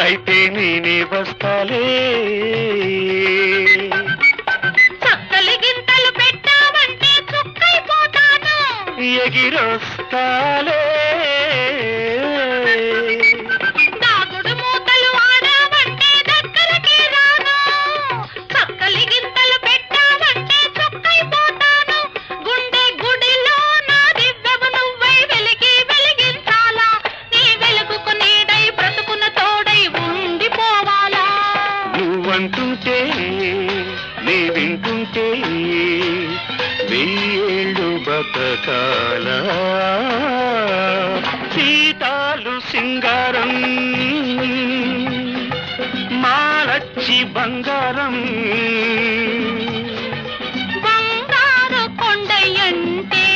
అయితే నేనే వస్తాలే. ఎగిరొస్తాలే. నువ్వంటుంటే నీ వింటుంటే వెయ్యేళ్ళు బతకాల. సీతాలు సింగారం మాలచ్చి బంగారం. బంగారు కొండయంటే